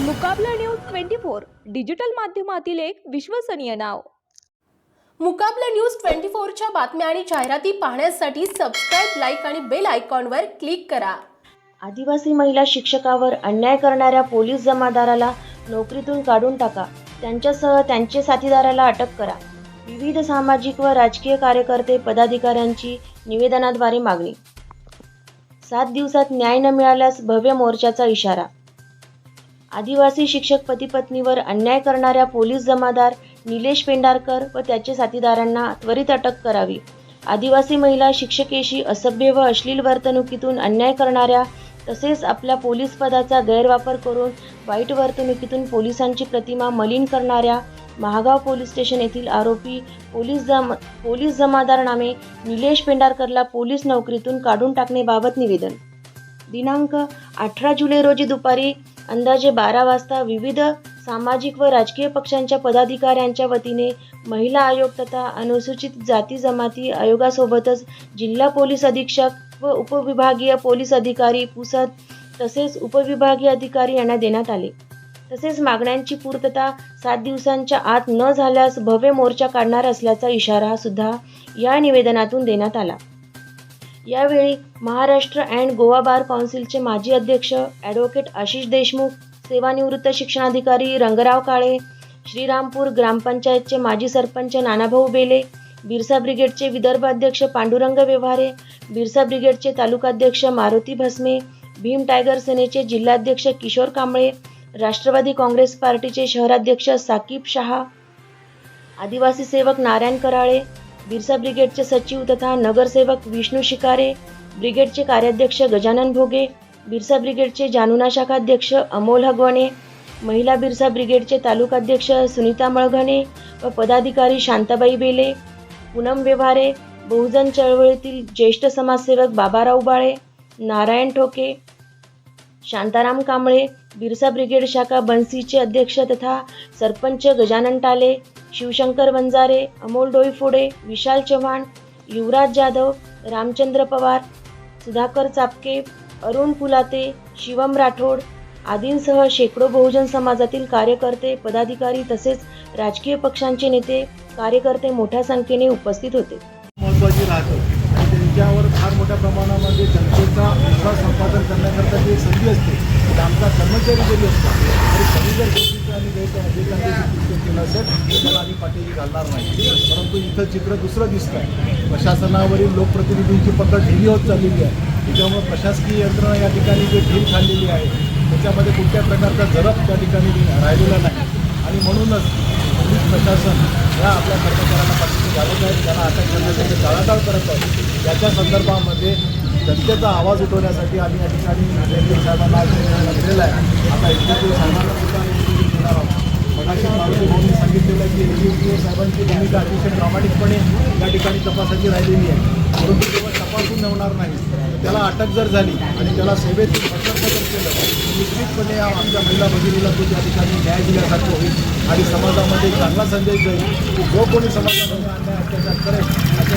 मुकाबला news twenty four digital माध्यमातील एक विश्वसनीय नाव. मुकाबला न्यूज ट्वेंटी फोरच्या बातम्या आणि जाहिराती पाहण्यासाठी सबस्क्राईब लाईक आणि बेल आयकॉनवर क्लिक करा. आदिवासी महिला शिक्षकावर अन्याय करणाऱ्या पोलीस जमादाराला नोकरीतून काढून टाका. त्यांच्यासह त्यांचे साथीदाराला अटक करा. विविध सामाजिक व राजकीय कार्यकर्ते पदाधिकाऱ्यांची निवेदनाद्वारे मागणी. सात दिवसात न्याय न मिळाल्यास भव्य मोर्चाचा इशारा. आदिवासी शिक्षक पतीपत्नीवर अन्याय करणाऱ्या पोलीस जमादार निलेश पेंढारकर व त्याचे साथीदारांना त्वरित अटक करावी. आदिवासी महिला शिक्षकेशी असभ्य व अश्लील वर्तणुकीतून अन्याय करणाऱ्या तसेच आपल्या पोलीस पदाचा गैरवापर करून वाईट वर्तणुकीतून पोलिसांची प्रतिमा मलिन करणाऱ्या महागाव पोलीस स्टेशन येथील आरोपी पोलीस जम पोलीस जमादार नामे निलेश पेंढारकरला पोलीस नोकरीतून काढून टाकण्याबाबत निवेदन. दिनांक अठरा जुलै रोजी दुपारी अंदाजे बारा वाजता विविध सामाजिक व राजकीय पक्षांच्या पदाधिकाऱ्यांच्या वतीने महिला आयोग तथा अनुसूचित जाती जमाती आयोगासोबतच जिल्हा पोलीस अधीक्षक व उपविभागीय पोलीस अधिकारी पुसद तसेच उपविभागीय अधिकारी यांना देण्यात आले. तसेच मागण्यांची पूर्तता सात दिवसांच्या आत न झाल्यास भव्य मोर्चा काढणार असल्याचा इशारा सुद्धा या निवेदनातून देण्यात आला. यावेळी महाराष्ट्र अँड गोवा बार काउन्सिलचे माजी अध्यक्ष ॲडव्होकेट आशिष देशमुख सेवानिवृत्त शिक्षणाधिकारी रंगराव काळे श्रीरामपूर ग्रामपंचायतचे माजी सरपंच नानाभाऊ बेले बिरसा ब्रिगेडचे विदर्भ अध्यक्ष पांडुरंग व्यवहारे बिरसा ब्रिगेडचे तालुकाध्यक्ष मारुती भस्मे भीम टायगर सेनेचे जिल्हाध्यक्ष किशोर कांबळे राष्ट्रवादी काँग्रेस पार्टीचे शहराध्यक्ष साकीब शहा आदिवासी सेवक नारायण कराळे बिरसा ब्रिगेडचे सचिव तथा नगरसेवक विष्णू शिकारे ब्रिगेडचे कार्याध्यक्ष गजानन भोगे बिरसा ब्रिगेडचे जानुना शाखाध्यक्ष अमोल हगवणे महिला बिरसा ब्रिगेडचे तालुकाध्यक्ष सुनीता मळघणे व पदाधिकारी शांताबाई बेले पूनम व्यवहारे बहुजन चळवळीतील ज्येष्ठ समाजसेवक बाबाराव बाळे नारायण ठोके शांताराम कांबळे बिरसा ब्रिगेड शाखा बनसीचे अध्यक्ष तथा सरपंच गजानन टाले शिवशंकर वंजारे अमोल डोईफोडे विशाल चव्हाण युवराज जाधव रामचंद्र पवार सुधाकर चापके अरुण पुलाते शिवम राठोड आदींसह शेकडो बहुजन समाजातील कार्यकर्ते पदाधिकारी तसेच राजकीय पक्षांचे नेते कार्यकर्ते मोठ्या संख्येने उपस्थित होते. त्यांच्यावर फार मोठ्या प्रमाणामध्ये जनतेचा विश्वास संपादन करण्याकरता जी संधी असते तर आमचा कर्मचारी जरी असतो तरी कमी जर गोष्टीचं आणि गैरकायदेशीर केलं असेल तर त्याला आम्ही पाठीशी घालणार नाही. परंतु इथं चित्र दुसरं दिसतं आहे प्रशासनावरील लोकप्रतिनिधींची पकड ढिली होत चाललेली आहे. त्याच्यामुळे प्रशासकीय यंत्रणा या ठिकाणी जे ढील खाल्लेली आहे त्याच्यामध्ये कुठल्या प्रकारचा जरब त्या ठिकाणी राहिलेला नाही. आणि म्हणूनच पोलीस प्रशासन या आपल्या कर्मचाऱ्यांना पाठिंबा घालत आहेत त्यांना अटक करण्यासाठी टाळाटाळ करत आहेत याच्या संदर्भामध्ये जनतेचा आवाज उठवण्यासाठी आम्ही या ठिकाणी रेल्वे साहेबांना आज दिलेला आहे. आता एक्झिक्युटिव्ह साहेबांना सुद्धा इंटरव्ह्यू देणार आहोत. मगाशी मारुती भाऊंनी सांगितलेलं आहे की एक्झिक्युटिव्ह साहेबांची भूमिका अतिशय प्रामाणिकपणे या ठिकाणी तपासाची राहिलेली आहे. परंतु जेव्हा तपासून होणार नाही. त्याला अटक जर झाली आणि त्याला सेवेतून बदलाव जर केलं निश्चितपणे आमच्या महिला भगिनीला तो त्या ठिकाणी न्याय दिल्यासारखं होईल आणि समाजामध्ये चांगला संदेश जाईल की जो कोणी समाजामध्ये अन्याय अत्याचार करेल अशा